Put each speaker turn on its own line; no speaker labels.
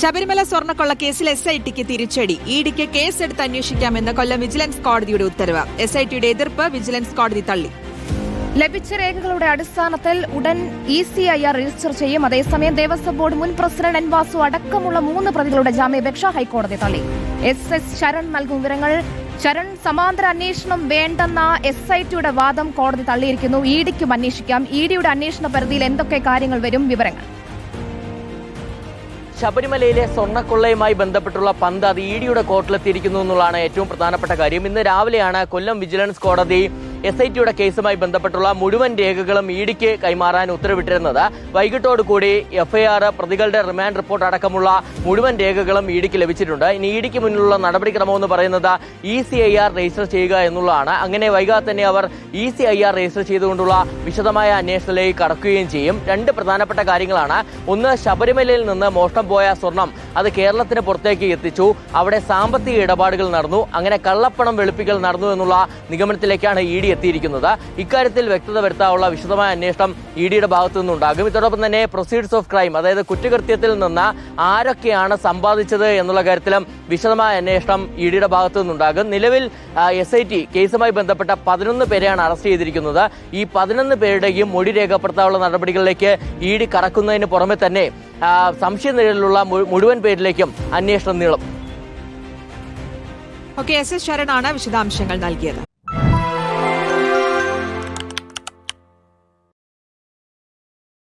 ശബരിമല സ്വർണക്കൊള്ള കേസിൽ S I ടിക്ക് തിരിച്ചടി. ഇ ഡിക്ക് കേസെടുത്ത് അന്വേഷിക്കാമെന്ന് കൊല്ലം വിജിലൻസ് കോടതിയുടെ ഉത്തരവ്. എസ് ഐ ടിയുടെ എതിർപ്പ് വിജിലൻസ് കോടതി തള്ളി.
ലഭിച്ച രേഖകളുടെ അടിസ്ഥാനത്തിൽ ഉടൻ E C I R register ചെയ്യും. അതേസമയം ദേവസ്വം ബോർഡ് മുൻ പ്രസിഡന്റ് എൻ വാസു അടക്കമുള്ള മൂന്ന് പ്രതികളുടെ ജാമ്യാപേക്ഷ ഹൈക്കോടതി തള്ളി. എസ് എസ് ശരൺ നൽകും വിവരങ്ങൾ. ശരൺ സമാന്തര അന്വേഷണം വേണ്ടെന്ന എസ് ഐ ടിയുടെ വാദം കോടതി തള്ളിയിരിക്കുന്നു. ഇ ഡിക്കും അന്വേഷിക്കാം. ഇ ഡിയുടെ അന്വേഷണ പരിധിയിൽ എന്തൊക്കെ കാര്യങ്ങൾ വരും വിവരങ്ങൾ.
ശബരിമലയിലെ സ്വർണക്കൊള്ളയുമായി ബന്ധപ്പെട്ടുള്ള പന്ത് അത് ഇ ഡിയുടെ കോർട്ടിലെത്തിയിരിക്കുന്നു എന്നുള്ളതാണ് ഏറ്റവും പ്രധാനപ്പെട്ട കാര്യം. ഇന്ന് രാവിലെയാണ് കൊല്ലം വിജിലൻസ് കോടതി എസ് ഐ ടിയുടെ കേസുമായി ബന്ധപ്പെട്ടുള്ള മുഴുവൻ രേഖകളും ഇ ഡിക്ക് കൈമാറാൻ ഉത്തരവിട്ടിരുന്നത്. വൈകിട്ടോടുകൂടി എഫ്ഐആർ പ്രതികളുടെ റിമാൻഡ് റിപ്പോർട്ട് അടക്കമുള്ള മുഴുവൻ രേഖകളും ഇ ഡിക്ക് ലഭിച്ചിട്ടുണ്ട്. ഇനി ഇ ഡിക്ക് മുന്നിലുള്ള നടപടിക്രമം എന്ന് പറയുന്നത് E C I R register ചെയ്യുക എന്നുള്ളതാണ്. അങ്ങനെ വൈകാതെ തന്നെ അവർ E C I R register ചെയ്തുകൊണ്ടുള്ള വിശദമായ അന്വേഷണത്തിലേക്ക് കടക്കുകയും ചെയ്യും. രണ്ട് പ്രധാനപ്പെട്ട കാര്യങ്ങളാണ്. ഒന്ന് ശബരിമലയിൽ നിന്ന് മോഷണം പോയ സ്വർണം. അത് കേരളത്തിന് പുറത്തേക്ക് എത്തിച്ചു. അവിടെ സാമ്പത്തിക ഇടപാടുകൾ നടന്നു. അങ്ങനെ കള്ളപ്പണം വെളുപ്പിക്കൽ നടന്നു എന്നുള്ള നിഗമനത്തിലേക്കാണ് ഇ ഡി എത്തിയിരിക്കുന്നത്. ഇക്കാര്യത്തിൽ വ്യക്തത വരുത്താനുള്ള വിശദമായ അന്വേഷണം ഇ ഡിയുടെ ഭാഗത്തു നിന്നുണ്ടാകും. ഇതോടൊപ്പം തന്നെ പ്രൊസീഡ്സ് ഓഫ് ക്രൈം അതായത് കുറ്റകൃത്യത്തിൽ നിന്ന് ആരൊക്കെയാണ് സമ്പാദിച്ചത് എന്നുള്ള കാര്യത്തിലും വിശദമായ അന്വേഷണം ഇ ഡിയുടെ ഭാഗത്തു നിന്നുണ്ടാകും. നിലവിൽ എസ് ഐ ടി കേസുമായി ബന്ധപ്പെട്ട പതിനൊന്ന് പേരെയാണ് അറസ്റ്റ് ചെയ്തിരിക്കുന്നത്. ഈ പതിനൊന്ന് പേരുടെയും മൊഴി രേഖപ്പെടുത്താനുള്ള നടപടികളിലേക്ക് ഇ ഡി കടക്കുന്നതിന് പുറമെ തന്നെ ആ, സംശയനിഴലിലുള്ള മുഴുവൻ പേരിലേക്കും അന്വേഷണം നീളും.
ഓക്കെ എസ് എസ് ശരണാണ് വിശദാംശങ്ങൾ നൽകിയത്.